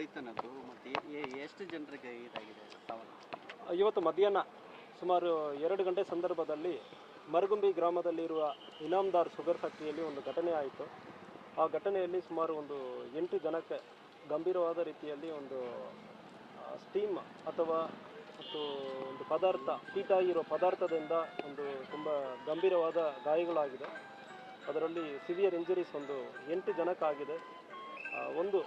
ಮತ್ತೆ ಎಷ್ಟು ಜನರಿಗೆ ಇದಾಗಿದೆ ಇವತ್ತು ಮಧ್ಯಾಹ್ನ ಸುಮಾರು ಎರಡು ಗಂಟೆ ಸಂದರ್ಭದಲ್ಲಿ ಮರಗುಂಬಿ ಗ್ರಾಮದಲ್ಲಿರುವ ಇನಾಮ್ದಾರ್ ಶುಗರ್ ಫ್ಯಾಕ್ಟ್ರಿಯಲ್ಲಿ ಒಂದು ಘಟನೆ ಆಯಿತು. ಆ ಘಟನೆಯಲ್ಲಿ ಸುಮಾರು ಒಂದು ಎಂಟು ಜನಕ್ಕೆ ಗಂಭೀರವಾದ ರೀತಿಯಲ್ಲಿ ಒಂದು ಸ್ಟೀಮ್ ಅಥವಾ ಮತ್ತು ಒಂದು ಪದಾರ್ಥ, ಹೀಟ್ ಆಗಿರೋ ಪದಾರ್ಥದಿಂದ ಒಂದು ತುಂಬ ಗಂಭೀರವಾದ ಗಾಯಗಳಾಗಿದೆ. ಅದರಲ್ಲಿ ಸಿವಿಯರ್ ಇಂಜುರೀಸ್ ಒಂದು ಎಂಟು ಜನಕ್ಕಾಗಿದೆ. ಒಂದು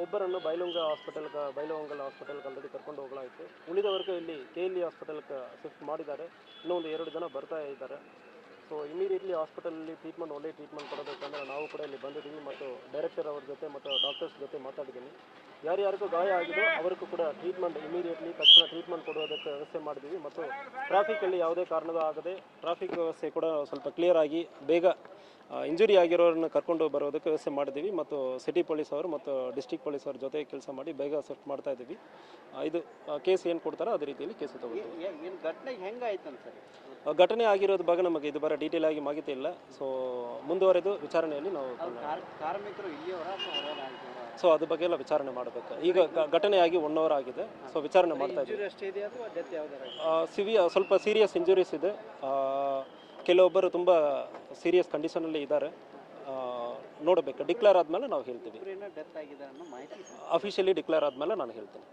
ಒಬ್ಬರನ್ನು ಬೈಲುಂಗ ಹಾಸ್ಪಿಟಲ್ಗೆ ಬೈಲವಂಗಲ್ ಹಾಸ್ಪಿಟಲ್ಗೆ ಆಲ್ರೆಡಿ ಕರ್ಕೊಂಡು ಹೋಗಲಾಯಿತು. ಉಳಿದವರೆಗೂ ಇಲ್ಲಿ ಕೆ ಎಲ್ ಇ ಹಾಸ್ಪಿಟಲ್ಗೆ ಶಿಫ್ಟ್ ಮಾಡಿದ್ದಾರೆ. ಇನ್ನೊಂದು ಎರಡು ಜನ ಬರ್ತಾ ಇದ್ದಾರೆ. ಸೊ ಇಮಿಡಿಯೇಟ್ಲಿ ಹಾಸ್ಪಿಟಲಲ್ಲಿ ಟ್ರೀಟ್ಮೆಂಟ್ ಒಳ್ಳೆ ಟ್ರೀಟ್ಮೆಂಟ್ ಕೊಡಬೇಕಂದ್ರೆ ಕೂಡ ಇಲ್ಲಿ ಬಂದಿದ್ದೀವಿ ಮತ್ತು ಡೈರೆಕ್ಟರ್ ಅವ್ರ ಜೊತೆ ಮತ್ತು ಡಾಕ್ಟರ್ಸ್ ಜೊತೆ ಮಾತಾಡಿದ್ದೀನಿ. ಯಾರ್ಯಾರಿಗೂ ಗಾಯ ಆಗಿದೆ ಅವರಿಗೂ ಕೂಡ ಟ್ರೀಟ್ಮೆಂಟ್ ಇಮಿಡಿಯೇಟ್ಲಿ ತಕ್ಷಣ ಟ್ರೀಟ್ಮೆಂಟ್ ಕೊಡೋದಕ್ಕೆ ವ್ಯವಸ್ಥೆ ಮಾಡಿದ್ದೀವಿ ಮತ್ತು ಟ್ರಾಫಿಕಲ್ಲಿ ಯಾವುದೇ ಕಾರಣದ ಆಗದೆ ಟ್ರಾಫಿಕ್ ವ್ಯವಸ್ಥೆ ಕೂಡ ಸ್ವಲ್ಪ ಕ್ಲಿಯರ್ ಆಗಿ ಬೇಗ ಇಂಜುರಿ ಆಗಿರೋರನ್ನ ಕರ್ಕೊಂಡು ಬರೋದಕ್ಕೆ ವ್ಯವಸ್ಥೆ ಮಾಡಿದ್ದೀವಿ ಮತ್ತು ಸಿಟಿ ಪೊಲೀಸ್ ಅವರು ಮತ್ತು ಡಿಸ್ಟಿಕ್ ಪೊಲೀಸ್ ಅವ್ರ ಜೊತೆ ಕೆಲಸ ಮಾಡಿ ಬೇಗ ಸೆಫ್ಟ್ ಮಾಡ್ತಾ ಇದ್ದೀವಿ. ಇದು ಕೇಸ್ ಏನು ಕೊಡ್ತಾರೋ ಅದೇ ರೀತಿಯಲ್ಲಿ ಕೇಸ್ ತಗೊಳ್ತೀವಿ ಘಟನೆ ಆಗಿರೋದು ಬಗ್ಗೆ ನಮಗೆ ಇದು ಬರೋ ಡೀಟೇಲ್ ಆಗಿ ಮಾಹಿತಿ ಇಲ್ಲ. ಸೊ ಮುಂದುವರೆದು ವಿಚಾರಣೆಯಲ್ಲಿ ನಾವು ಕಾರ್ಮಿಕರು ಸೊ ಅದ್ರ ಬಗ್ಗೆ ಎಲ್ಲ ವಿಚಾರಣೆ ಮಾಡಬೇಕು. ಈಗ ಘಟನೆಯಾಗಿ ಘಟನೆ ಒನ್ ಅವರ್ ಆಗಿದೆ. ಸೊ ವಿಚಾರಣೆ ಮಾಡ್ತಾ ಇದ್ದೀವಿ. ಸಿವಿಯ ಸ್ವಲ್ಪ ಸೀರಿಯಸ್ ಇಂಜುರೀಸ್ ಇದೆ. ಕೆಲವೊಬ್ಬರು ತುಂಬ ಸೀರಿಯಸ್ ಕಂಡೀಷನಲ್ಲಿ ಇದ್ದಾರೆ. ನೋಡಬೇಕು. ಡಿಕ್ಲೇರ್ ಆದಮೇಲೆ ನಾವು ಹೇಳ್ತೀವಿ. ಅಫಿಷಿಯಲಿ ಡಿಕ್ಲೇರ್ ಆದಮೇಲೆ ನಾನು ಹೇಳ್ತೀನಿ.